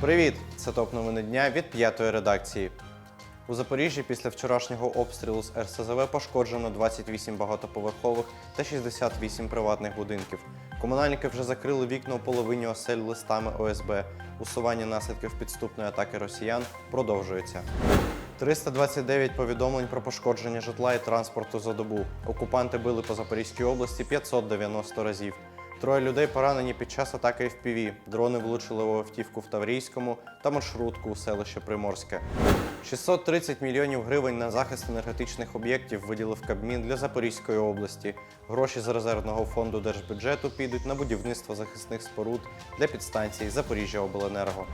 Привіт! Це топ новини дня від п'ятої редакції. У Запоріжжі після вчорашнього обстрілу з РСЗВ пошкоджено 28 багатоповерхових та 68 приватних будинків. Комунальники вже закрили вікна у половині осель листами ОСБ. Усування наслідків підступної атаки росіян продовжується. 329 повідомлень про пошкодження житла і транспорту за добу. Окупанти били по Запорізькій області 590 разів. Троє людей поранені під час атаки FPV. Дрони влучили у автівку в Таврійському та маршрутку у селище Приморське. 630 мільйонів гривень на захист енергетичних об'єктів виділив Кабмін для Запорізької області. Гроші з резервного фонду держбюджету підуть на будівництво захисних споруд для підстанцій Запоріжжя Обленерго.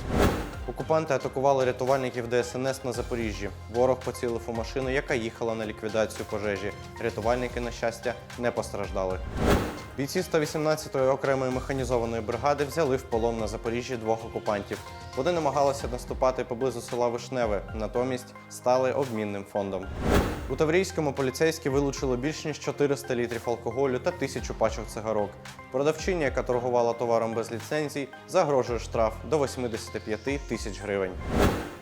Окупанти атакували рятувальників ДСНС на Запоріжжі. Ворог поцілив у машину, яка їхала на ліквідацію пожежі. Рятувальники, на щастя, не постраждали. Бійці 118-ї окремої механізованої бригади взяли в полон на Запоріжжі двох окупантів. Вони намагалися наступати поблизу села Вишневе, натомість стали обмінним фондом. У Таврійському поліцейські вилучили більш ніж 400 літрів алкоголю та тисячу пачок цигарок. Продавчиня, яка торгувала товаром без ліцензій, загрожує штраф до 85 тисяч гривень.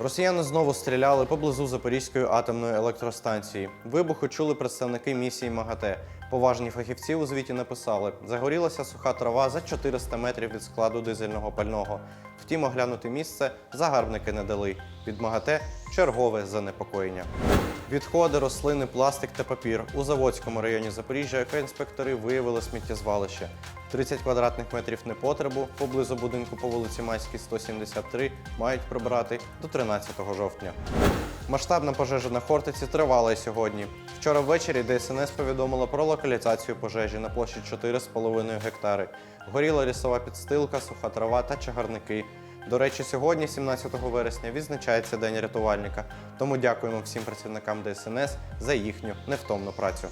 Росіяни знову стріляли поблизу Запорізької атомної електростанції. Вибухи чули представники місії МАГАТЕ. Поважні фахівці у звіті написали: загорілася суха трава за 400 метрів від складу дизельного пального. Втім, оглянути місце загарбники не дали. Від МАГАТЕ чергове занепокоєння. Відходи, рослини, пластик та папір. У Заводському районі Запоріжжя екоінспектори виявили сміттєзвалище. 30 квадратних метрів непотребу поблизу будинку по вулиці Майській, 173 мають прибрати до 13 жовтня. Масштабна пожежа на Хортиці тривала і сьогодні. Вчора ввечері ДСНС повідомила про локалізацію пожежі на площі 4,5 гектари. Горіла лісова підстилка, суха трава та чагарники. До речі, сьогодні, 17 вересня, відзначається День рятувальника. Тому дякуємо всім працівникам ДСНС за їхню невтомну працю.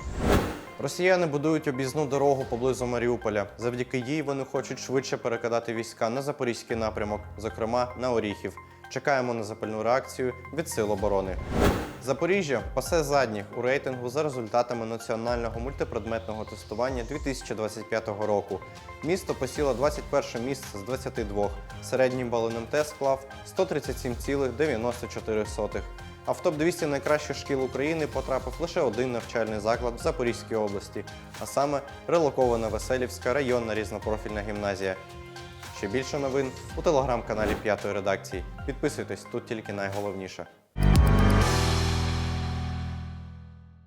Росіяни будують об'їзну дорогу поблизу Маріуполя. Завдяки їй вони хочуть швидше перекидати війська на запорізький напрямок, зокрема на Оріхів. Чекаємо на запальну реакцію від сил оборони. Запоріжжя пасе задніх у рейтингу за результатами національного мультипредметного тестування 2025 року. Місто посіло 21 місце з 22. Середній бал НМТ склав 137,94. А в топ-200 найкращих шкіл України потрапив лише один навчальний заклад в Запорізькій області, а саме релокована Веселівська районна різнопрофільна гімназія. Ще більше новин у телеграм-каналі п'ятої редакції. Підписуйтесь тут тільки найголовніше.